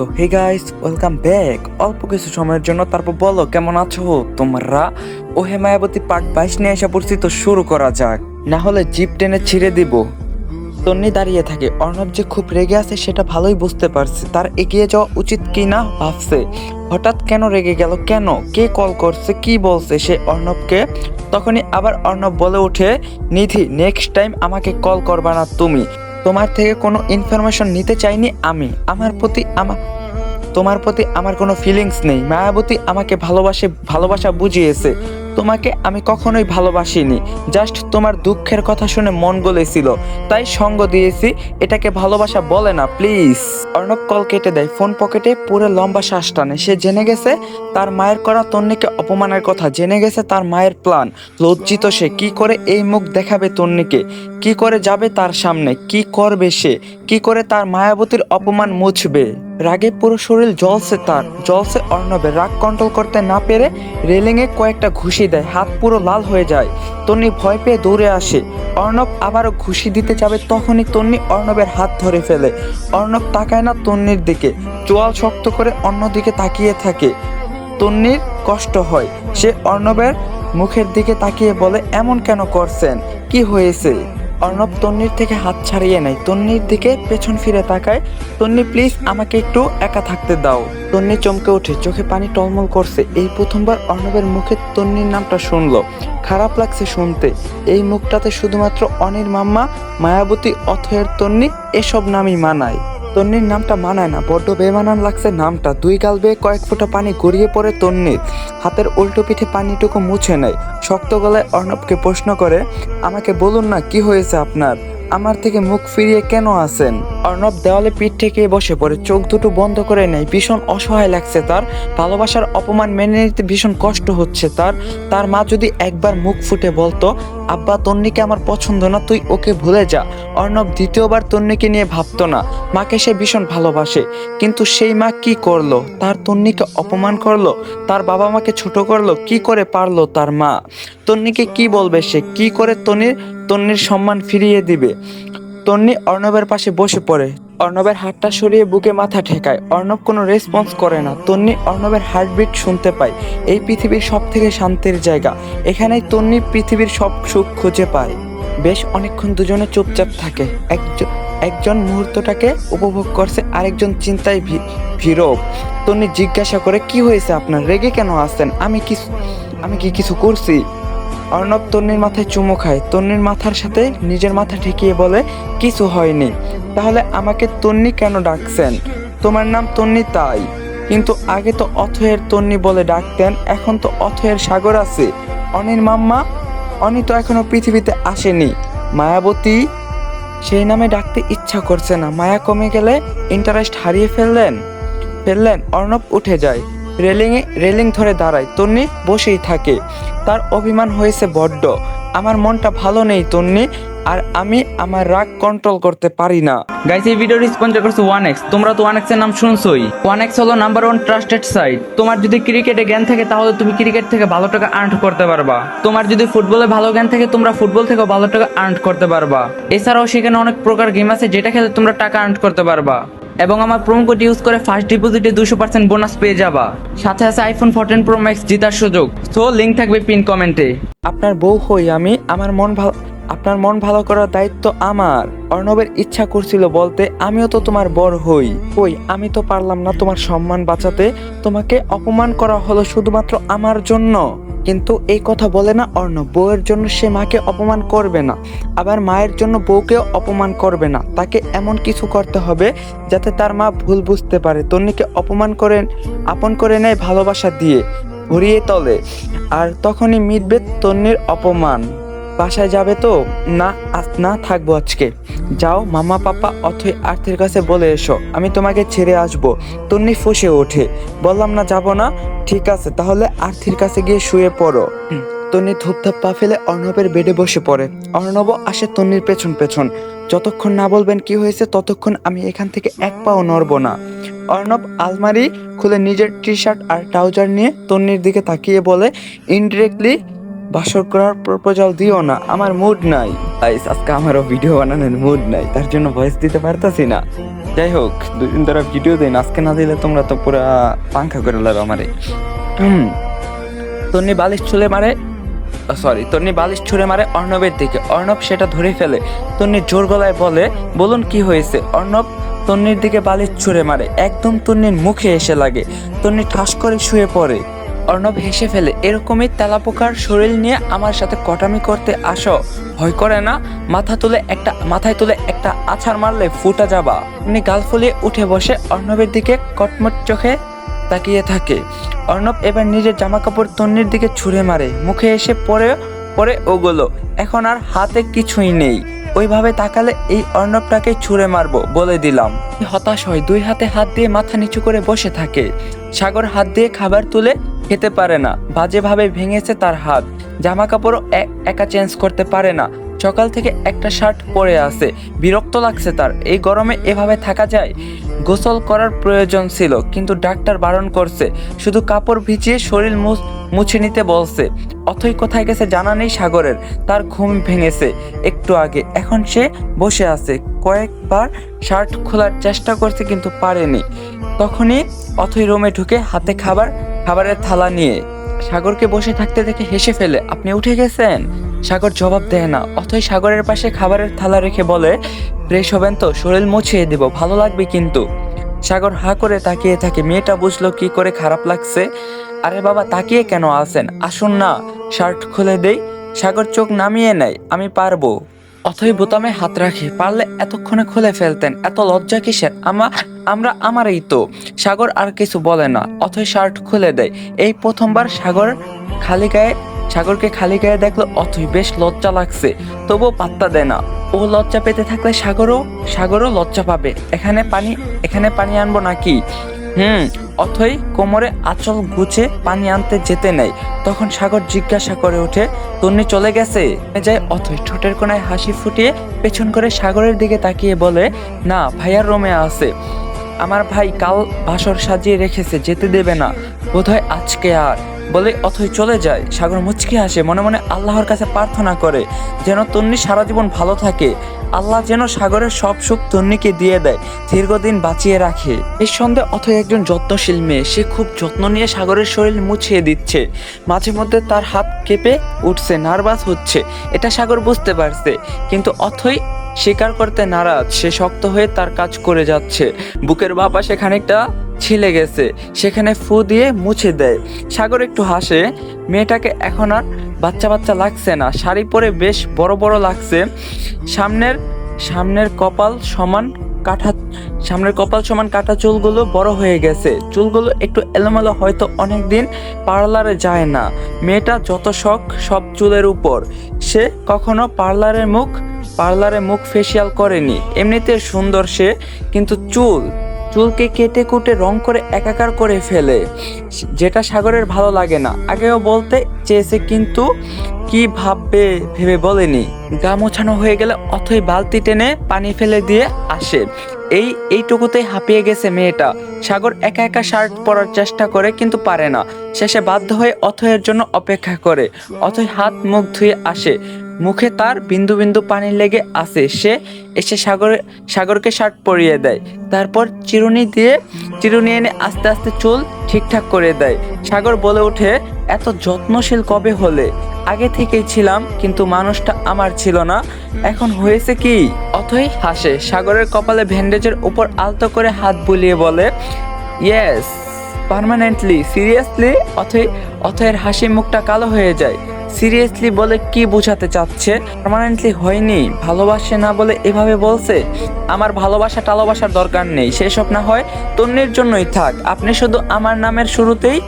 So hey guys welcome back অল্প কিছু সময়ের জন্য তারপর বলো, কেমন আছো তোমরা? ও হে মায়াবতী পার্ট বাইশ নিয়ে এসে পড়ছি, তো শুরু করা যাক। না হলে জিপ টেনে ছিঁড়ে দিব। তন্নি দাঁড়িয়ে থাকে। অর্ণব যে খুব রেগে আছে, সেটা ভালোই বুঝতে পারছে। তার এগিয়ে যাওয়া উচিত কি না ভাবছে। হঠাৎ কেন রেগে গেল? কেন? কে কল করছে? কি বলছে? সে অর্ণবকে? তখনই আবার অর্ণব বলে ওঠে, নিধি নেক্সট টাইম আমাকে কল করবা না তুমি। তোমার থেকে কোনো ইনফরমেশন নিতে চাইনি আমি। আমার প্রতি আমার তোমার প্রতি আমার কোনো ফিলিংস নেই। মায়াবতী আমাকে ভালোবাসে ভালোবাসা বুঝিয়েছে। তোমাকে আমি কখনোই ভালোবাসিনি। জাস্ট তোমার দুঃখের কথা শুনে মন গলেছিল। তাই সঙ্গ দিয়েছি, এটাকে ভালোবাসা বলে না, প্লিজ। অর্ণব কল কেটে দেয়, ফোন পকেটে পুরো লম্বা শ্বাস টানে। সে জেনে গেছে তার মায়ের করা তন্নিকে অপমানের কথা, জেনে গেছে তার মায়ের প্ল্যান। লজ্জিত সে, কি করে এই মুখ দেখাবে তন্নিকে? কি করে যাবে তার সামনে? কি করবে সে? কি করে তার মায়াবতীর অপমান মুছবে? রাগে পুরো শরীর জলসে তার। জলসে অর্ণবে। রাগ কন্ট্রোল করতে না পেরে রেলিংয়ে কয়েকটা ঘুষি দেয়। হাত পুরো লাল হয়ে যায়। তন্নি ভয় পেয়ে দৌড়ে আসে। অর্ণব আবারও ঘুষি দিতে যাবে তখনই তন্নি অর্ণবের হাত ধরে ফেলে। অর্ণব তাকায় না তন্নির দিকে। চোয়াল শক্ত করে অন্যদিকে তাকিয়ে থাকে। তন্নির কষ্ট হয়। সে অর্ণবের মুখের দিকে তাকিয়ে বলে, এমন কেন করছেন? কি হয়েছে? অর্ণব তন্নির থেকে হাত ছাড়িয়ে নেয়। তন্নির দিকে পেছন ফিরে তাকায়। তন্নি প্লিজ আমাকে একটু একা থাকতে দাও। তন্নি চমকে ওঠে, চোখে পানি টলমল করছে। এই প্রথমবার অর্ণবের মুখে তন্নির নামটা শুনল। খারাপ লাগছে শুনতে। এই মুখটাতে শুধুমাত্র অনির মাম্মা, মায়াবতী, অথয়ের তন্নি এসব নামই মানায়। তন্নির নামটা মানায় না, বড্ড বেমানান লাগছে নামটা। দুই গাল বেয়ে কয়েক ফোঁটা পানি গড়িয়ে পড়ে তন্নির। হাতের উল্টো পিঠে পানিটুকু মুছে নেয়। শক্ত গলায় অর্ণবকে প্রশ্ন করে, আমাকে বলুন না, কি হয়েছে আপনার? আমার থেকে মুখ ফিরিয়ে কেন আছেন? অর্ণব দেওয়ালে পিঠ থেকে বসে পড়ে, চোখ দুটো বন্ধ করে নেয়। ভীষণ অসহায় লাগছে তার। ভালোবাসার অপমান মেনে নিতে ভীষণ কষ্ট হচ্ছে তার। তার মা যদি একবার মুখ ফুটে বলতো, আব্বা, তন্নিকে আমার পছন্দ না, তুই ওকে ভুলে যা। অর্ণব দ্বিতীয়বার তন্নিকে নিয়ে ভাবতো না। মাকে সে ভীষণ ভালোবাসে। কিন্তু সেই মা কি করল? তার তন্নিকে অপমান করল? তার বাবা মাকে ছোট করল? কি করে পারল তার মা? তন্নিকে কি বলবে সে? কি করে তন্নির তন্নির সম্মান ফিরিয়ে দিবে। তন্নি অর্ণবের পাশে বসে পড়ে। অর্ণবের হাতটা সরিয়ে বুকে মাথা ঠেকায়। অর্ণব কোনো রেসপন্স করে না। তন্নি অর্ণবের হার্টবিট শুনতে পায়। এই পৃথিবীর সব থেকে শান্তির জায়গা। এখানেই তন্নি পৃথিবীর সব সুখ খুঁজে পায়। বেশ অনেকক্ষণ দুজনে চুপচাপ থাকে। একজন একজন মুহূর্তটাকে উপভোগ করছে, আরেকজন চিন্তায় ভীরব তন্নি জিজ্ঞাসা করে, কি হয়েছে আপনার? রেগে কেন আসছেন আমি কি আমি কি কিছু করছি? অর্ণব তন্নির মাথায় চুমু খায়। তন্নির মাথার সাথে নিজের মাথা ঠেকিয়ে বলে, কিছু হয়নি। তাহলে আমাকে তন্নি কেন ডাকছেন? তোমার নাম তন্নি তাই। কিন্তু আগে তো অথয়ের তন্নি বলে ডাকতেন, এখন তো অথয়ের সাগর আছে। অনির মাম্মা, অনি তো এখনও পৃথিবীতে আসেনি। মায়াবতী, সেই নামে ডাকতে ইচ্ছা করছে না। মায়া কমে গেলে ইন্টারেস্ট হারিয়ে ফেললেন। ফেললেন, অর্ণব উঠে যায়। রেলিংয়ে রেলিং ধরে দাঁড়ায়। তন্নি বসেই থাকে। তার অভিমান হয়েছে বড্ড। আমার মনটা ভালো নেই, তন্নি, আর আমি আমার রাগ কন্ট্রোল করতে পারি না। গাইস এই ভিডিওটি স্পন্সর করছে ওয়ান এক্স তোমরা তো ওয়ান এক্সের নাম শুনছোই। ওয়ান এক্স হলো নাম্বার ওয়ান ট্রাস্টেড সাইট তোমার যদি ক্রিকেটে জ্ঞান থাকে, তাহলে তুমি ক্রিকেট থেকে ভালো টাকা আর্ন করতে পারবা। তোমার যদি ফুটবলে ভালো জ্ঞান থাকে, তোমরা ফুটবল থেকে ভালো টাকা আর্ন করতে পারবা। এছাড়াও সেখানে অনেক প্রকার গেম আছে, যেটা খেলে তোমরা টাকা আর্ন করতে পারবা। এবং আমার প্রোমো কোড ইউজ করে ফার্স্ট ডিপোজিটে দুশো পার্সেন্ট বোনাস পেয়ে যাবা। সাথে আছে আইফোন ফোরটিন প্রো ম্যাক্স জেতার সুযোগ। সো লিঙ্ক থাকবে পিন কমেন্টে আপনার বউ হই আমি, আমার মন ভালো আপনার মন ভালো করার দায়িত্ব আমার। অর্ণবের ইচ্ছা করছিল বলতে, আমিও তো তোমার বর হই। কই, আমি তো পারলাম না তোমার সম্মান বাঁচাতে। তোমাকে অপমান করা হলো শুধুমাত্র আমার জন্য। কিন্তু এই কথা বলে না অর্ণব। বউয়ের জন্য সে মাকে অপমান করবে না। আবার মায়ের জন্য বউকেও অপমান করবে না। তাকে এমন কিছু করতে হবে যাতে তার মা ভুল বুঝতে পারে। তন্নিকে অপমান করে, আপন করে নেয় ভালোবাসা দিয়ে, ভরিয়ে তলে। আর তখনই মিটবে তন্নির অপমান। বাসায় যাবে তো? না না থাকব আজকে। যাও, মামা, পাপা, অথই আর্থের কাছে বলে এসো। আমি তোমাকে ছেড়ে আসব। তন্নি ফসে ওঠে। বললাম, না, যাব না। ঠিক আছে, তাহলে আর্থির কাছে গিয়ে শুয়ে পড়ো। তন্নি ধূপধাপ পা ফেলে অর্ণবের বেডে বসে পড়ে। অর্ণব আসে তন্নির পেছন পেছন। যতক্ষণ না বলবেন কি হয়েছে, ততক্ষণ আমি এখান থেকে এক পাও নড়বো না। অর্ণব আলমারি খুলে নিজের টি শার্ট আর ট্রাউজার নিয়ে তন্নির দিকে তাকিয়ে বলে, ইনডিরেক্টলি বাসর করার প্রপোজাল দিও না, আমার মুড নাই। গাইস আজকে আমারও ভিডিও বানানোর মুড নাই, তার জন্য ভয়েস দিতে পারতাছি না। যাই হোক দুই দিন ধরে ভিডিও দিন আজকে না দিলে তোমরা তো পুরা পাঙ্খা করে লাবে আমারে। তন্নি বালিশ ছুলে মারে সরি তন্নি বালিশ ছুঁড়ে মারে অর্ণবের দিকে। অর্ণব সেটা ধরে ফেলে, তন্নি জোর গলায় বলে, বলুন কি হয়েছে? অর্ণব তন্নির দিকে বালিশ ছুঁড়ে মারে, একদম তন্নির মুখে এসে লাগে। তন্নি ঠাস করে শুয়ে পড়ে। অর্ণব হেসে ফেলে, এরকমই তেলাপোকার শরীর নিয়ে আমার সাথে কটামি করতে আসো। ভয় করে না, মাথা তুলে একটা, মাথায় তুলে একটা আছাড় মারলে ফুটা যাবা। তন্নি গাল ফুলিয়ে উঠে বসে অর্ণবের দিকে কটমট চোখে তাকিয়ে থাকে। অর্ণব এবার নিজের জামা কাপড় তন্নির দিকে ছুঁড়ে মারে। মুখে এসে পরে পরে ওগুলো, এখন আর হাতে কিছুই নেই। ওইভাবে তাকালে এই অর্ণবটাকে ছুঁড়ে মারবো বলে দিলাম। হতাশ হয়, দুই হাতে হাত দিয়ে মাথা নিচু করে বসে থাকে। সাগর হাত দিয়ে খাবার তুলে খেতে পারে না। বাজেভাবে ভেঙেছে তার হাত। জামা কাপড়ও একা চেঞ্জ করতে পারে না। সকাল থেকে একটা শার্ট পরে আছে। বিরক্ত লাগছে তার। এই গরমে এভাবে থাকা যায়? গোসল করার প্রয়োজন ছিল, কিন্তু ডাক্তার বারণ করছে। শুধু কাপড় ভিজিয়ে শরীর মুছে নিতে বলছে। অথই কোথায় গেছে জানা নেই সাগরের। তার ঘুম ভেঙেছে। একটু আগে। এখন সে বসে আছে। কয়েকবার শার্ট খোলার চেষ্টা করছে, কিন্তু পারেনি। তখনই অথই রুমে ঢুকে হাতে খাবার খাবারের থালা নিয়ে সাগরকে বসে থাকতে দেখে হেসে ফেলে, আপনি উঠে গেছেন? সাগর জবাব দেয় না, অথই সাগরের পাশে খাবারের থালা রেখে বলে, ফ্রেশ হবেন তো, শরীর মুছিয়ে দেব, ভালো লাগবে কিন্তু। সাগর হা করে তাকিয়ে থাকে, মেয়েটা বুঝলো কি করে খারাপ লাগছে? আরে বাবা, তাকিয়ে কেন আছেন? আসুন না। শার্ট খুলে দেই? সাগর চোখ নামিয়ে নেয়, আমি পারব। অথই বোতামে হাত রাখি, পারলে এতক্ষণে খুলে ফেলতেন, এত লজ্জা কিসের? আমা আমরা আমারই তো। সাগর আর কিছু বলে না অথই শার্ট খুলে দেয়। এই প্রথমবার সাগর খালি গায়ে সাগরকে খালি গায়ে দেখল অথই বেশ লজ্জা লাগছে, তবুও পাত্তা দেয় না। ও লজ্জা পেতে থাকলে সাগরও সাগরও লজ্জা পাবে। এখানে পানি এখানে পানি আনব নাকি? হুম, অথই কোমরে আঁচল গুছে পানি আনতে যেতে নেই। তখন সাগর জিজ্ঞাসা করে ওঠে, তন্নি চলে গেছে? যায়, অথই ঠোঁটের কোনায় হাসি ফুটিয়ে পেছন করে সাগরের দিকে তাকিয়ে বলে, না ভাইয়ার রোমে আছে। আমার ভাই কাল বাসর সাজিয়ে রেখেছে যেতে দেবে না। বোধহয় আজকে আর। বলে, অথই চলে যায়। সাগর মুচকি আসে মনে মনে আল্লাহর কাছে প্রার্থনা করে যেন তন্নি সারা জীবন ভালো থাকে। আল্লাহ যেন সাগরের সব সুখ তন্নিকে দিয়ে দেয়, দীর্ঘদিন বাঁচিয়ে রাখে। এর সঙ্গে অথই একজন যত্নশীল মেয়ে, সে খুব যত্ন নিয়ে সাগরের শরীর মুছিয়ে দিচ্ছে। মাঝে মধ্যে তার হাত কেঁপে উঠছে, নার্ভাস হচ্ছে, এটা সাগর বুঝতে পারছে। কিন্তু অথই স্বীকার করতে নারাজ, সে শক্ত হয়ে তার কাজ করে যাচ্ছে। বুকের বাপা সে খানিকটা ছিলে গেছে, সেখানে ফু দিয়ে মুছে দেয়। সাগর একটু হাসে, মেয়েটাকে এখন আর বাচ্চা বাচ্চা লাগছে না, শাড়ি পরে বেশ বড় বড় লাগছে। সামনের সামনের কপাল সমান কাঠা, সামনের কপাল সমান কাটা চুলগুলো বড় হয়ে গেছে। চুলগুলো একটু এলোমেলো হয়তো অনেক দিন পার্লারে যায় না। মেয়েটা যত শখ সব চুলের উপর। সে কখনো পার্লারের মুখ, পার্লারে মুখ ফেসিয়াল করেনি। এমনিতে সুন্দর সে, কিন্তু চুল চুলকে কেটে কুটে রং করে একাকার করে ফেলে। যেটা সাগরের ভালো লাগে না। আগেও বলতে চেয়েছে, কিন্তু কি ভাববে ভেবে বলেনি। গা মোছানো হয়ে গেলে অথই বালতি টেনে পানি ফেলে দিয়ে আসে। এই, এইটুকুতেই হাঁপিয়ে গেছে মেয়েটা। সাগর একা একা শার্ট পরার চেষ্টা করে, কিন্তু পারে না। শেষে বাধ্য হয়ে অথয়ের জন্য অপেক্ষা করে। অথই হাত মুখ ধুয়ে আসে। মুখে তার বিন্দু বিন্দু পানি লেগে আসে সে এসে সাগরে, সাগরকে শার্ট পরিয়ে দেয়। তারপর চিরুনি দিয়ে, চিরুনি এনে আস্তে আস্তে চুল ঠিকঠাক করে দেয়। সাগর বলে ওঠে, এত যত্নশীল কবে হলে? আগে থেকেই ছিলাম, কিন্তু মানুষটা আমার ছিল না। এখন হয়েছে কি? অথই হাসে। সাগরের কপালে ভ্যান্ডেজের উপর আলতো করে হাত বুলিয়ে বলে, ইয়েস, পার্মানেন্টলি, সিরিয়াসলি? অথই অথয়ের হাসি মুখটা কালো হয়ে যায়। সিরিয়াসলি বলে কি বোঝাতে চাচ্ছে? পার্মানেন্টলি হয়নি, ভালোবাসে না বলে এভাবে বলছে? আমার ভালোবাসা টালোবাসার দরকার নেই সেসব না হয় তন্নির জন্যই থাক। আপনি শুধু আমার নামের শুরুতেই,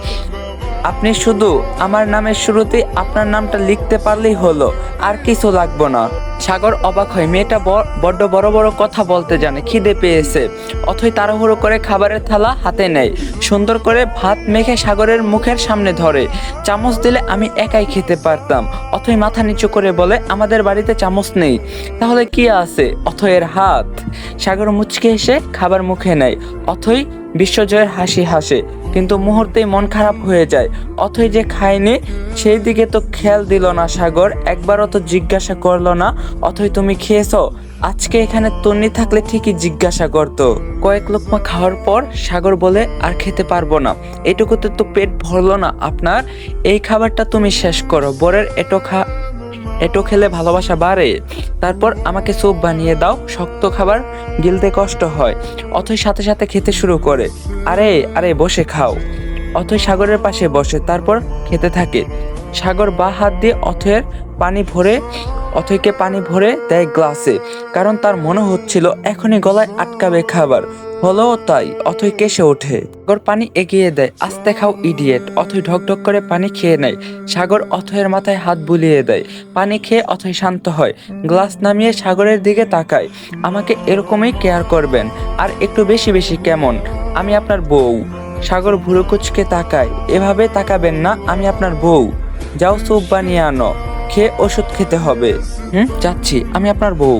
আপনি শুধু আমার নামের শুরুতেই আপনার নামটা লিখতে পারলেই হলো, আর কিছু লাগবো না। সাগর অবাক হয় মেয়েটা বড্ড বড় বড় কথা বলতে জানে, খিদে পেয়েছে। অথই তাড়াহুড়ো করে খাবারের থালা হাতে নেয়। সুন্দর করে ভাত মেখে সাগরের মুখের সামনে ধরে। চামচ দিলে আমি একাই খেতে পারতাম। অথই মাথা নিচু করে বলে, আমাদের বাড়িতে চামচ নেই। তাহলে কি আছে? অথয়ের হাত। সাগর মুচকে এসে খাবার মুখে নেয়। অথই বিশ্বজয়ের হাসি হাসে। কিন্তু মুহূর্তেই মন খারাপ হয়ে যায়। অথই যে খায়নি, সেই দিকে তো খেয়াল দিল না সাগর, একবারও তো জিজ্ঞাসা করল না, অথই তুমি খেয়েছো? আজকে এখানে তন্নি থাকলে ঠিকই জিজ্ঞাসা করতো। কয়েক লোকমা খাওয়ার পর সাগর বলে, আর খেতে পারব না। এটুকুতে তো পেট ভরলো না আপনার। এই খাবারটা তুমি শেষ করো। বরের এটো খা এটো খেলে ভালোবাসা বাড়ে। তারপর আমাকে স্যুপ বানিয়ে দাও, শক্ত খাবার গিলতে কষ্ট হয়, অথই সাথে সাথে খেতে শুরু করে। আরে আরে, বসে খাও। অথই সাগরের পাশে বসে, তারপর খেতে থাকে। সাগর বা হাত দিয়ে অথয়ের পানি ভরে, অথইকে পানি ভরে দেয় গ্লাসে, কারণ তার মনে হচ্ছিল এখনই গলায় আটকাবে খাবার। হলো তাই, অথই কেসে ওঠে। সাগর পানি এগিয়ে দেয়, আস্তে খাও ইডিয়েট, অথই ঢকঢক করে পানি খেয়ে নেয়। সাগর অথয়ের মাথায় হাত বুলিয়ে দেয়, পানি খেয়ে অথই শান্ত হয়। গ্লাস নামিয়ে সাগরের দিকে তাকায়, আমাকে এরকমই কেয়ার করবেন, আর একটু বেশি বেশি কেমন? আমি আপনার বউ। সাগর ভুরু কুচকে তাকায়, এভাবে তাকাবেন না, আমি আপনার বউ। যাও স্যুপ বানিয়ে আনো। খেয়ে ওষুধ খেতে হবে। হুম, যাচ্ছি, আমি আপনার বউ।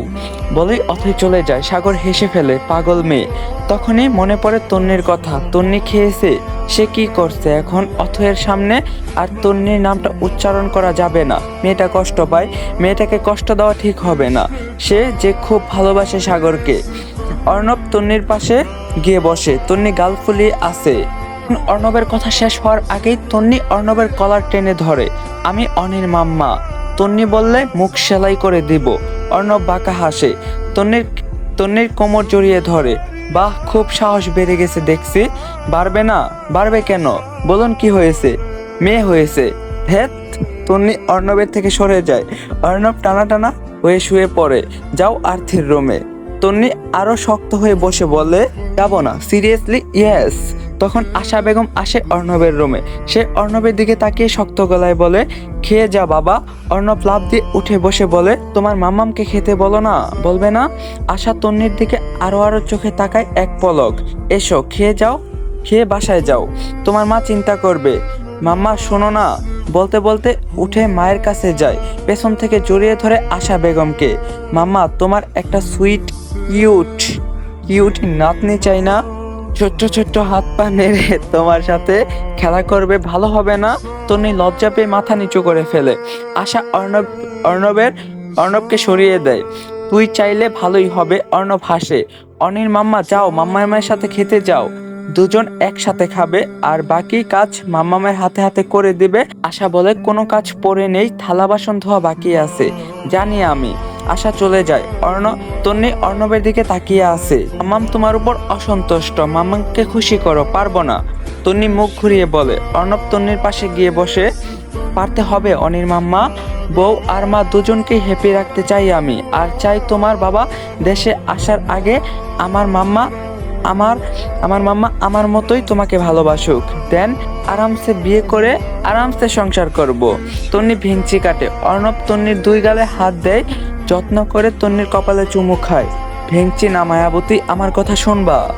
বলেই অথই চলে যায়, সাগর হেসে ফেলে, পাগল মেয়ে। তখনই মনে পড়ে তন্নির কথা। তন্নি খেয়েছে, সে কি করছে? এখন অথয়ের সামনে আর তন্নির নামটা উচ্চারণ করা যাবে না। মেয়েটা কষ্ট পায়, মেয়েটাকে কষ্ট দেওয়া ঠিক হবে না। সে যে খুব ভালোবাসে সাগরকে। অর্ণব তন্নির পাশে গিয়ে বসে, তন্নি গাল ফুলিয়ে আসে অর্ণবের কথা শেষ হওয়ার আগেই তন্নি অর্ণবের কলার টেনে ধরে। আমি অনির মাম্মা। তন্নি বললে, মুখ সেলাই করে দিব। অর্ণব বাঁকা হাসে, তন্নির তন্নির কোমর জড়িয়ে ধরে। বাহ, খুব সাহস বেড়ে গেছে দেখছি। বাড়বে না, বাড়বে কেন? বলুন কি হয়েছে? মেয়ে হয়েছে। হেত! তন্নি অর্ণবের থেকে সরে যায়। অর্ণব টানা টানা হয়ে শুয়ে পড়ে। যাও আর্থির রোমে। তন্নি আরও শক্ত হয়ে বসে বলে, যাব না সিরিয়াসলি ইয়েস তখন আশা বেগম আসে অর্ণবের রুমে সে অর্ণবের দিকে তাকিয়ে শক্ত গলায় বলে, খেয়ে যা বাবা। অর্ণব লাভ দিয়ে উঠে বসে বলে, তোমার মাম্মামকে খেতে বলো না, বলবে না? আশা তন্নির দিকে আরও আরও চোখে তাকায় এক পলক। এসো, খেয়ে যাও, খেয়ে বাসায় যাও। তোমার মা চিন্তা করবে। মাম্মা, শোনো না বলতে বলতে উঠে মায়ের কাছে যায়। পেছন থেকে জড়িয়ে ধরে আশা বেগমকে। মাম্মা, তোমার একটা সুইট, কিউট কিউট নাতনি চাই না। ছোট্ট ছোট্ট হাত পা নেড়ে তোমার সাথে খেলা করবে, ভালো হবে না? তন্নি লজ্জা পেয়ে মাথা নিচু করে ফেলে। আশা অর্ণব, অর্ণবের, অর্ণবকে সরিয়ে দেয়। তুই চাইলে ভালোই হবে, অর্ণব হাসে। অনির মাম্মা, যাও মাম্মামের সাথে খেতে যাও। দুজন একসাথে খাবে, আর বাকি কাজ মাম্মামের হাতে হাতে করে দিবে। আশা বলে কোনো কাজ পড়ে নেই, থালা বাসন ধোয়া বাকি আছে। জানি আমি। আশা চলে যায়। অর্ণ, তন্নি অর্ণবের দিকে তাকিয়ে আছে। মাম্মাম তোমার উপর অসন্তুষ্ট। মাম্মাকে খুশি করো, পারব না। তন্নি মুখ ঘুরিয়ে বলে, অর্ণব তন্নির পাশে গিয়ে বসে, পারতে হবে অনির মাম্মা। বউ আর মা দুজনকেই হ্যাপি রাখতে চাই আমি। আর চাই তোমার বাবা দেশে আসার আগে আমার মাম্মা আমার আমার মাম্মা আমার মতোই তোমাকে ভালোবাসুক। দেন আরামসে বিয়ে করে আরামসে সংসার করব। তন্নি ভিঞ্চি কাটে। অর্ণব তন্নির দুই গালে হাত দেয়, যত্ন করে তন্নির কপালে চুমু খায়। ভেঙচি না মায়াবতী আমার কথা শুনবা।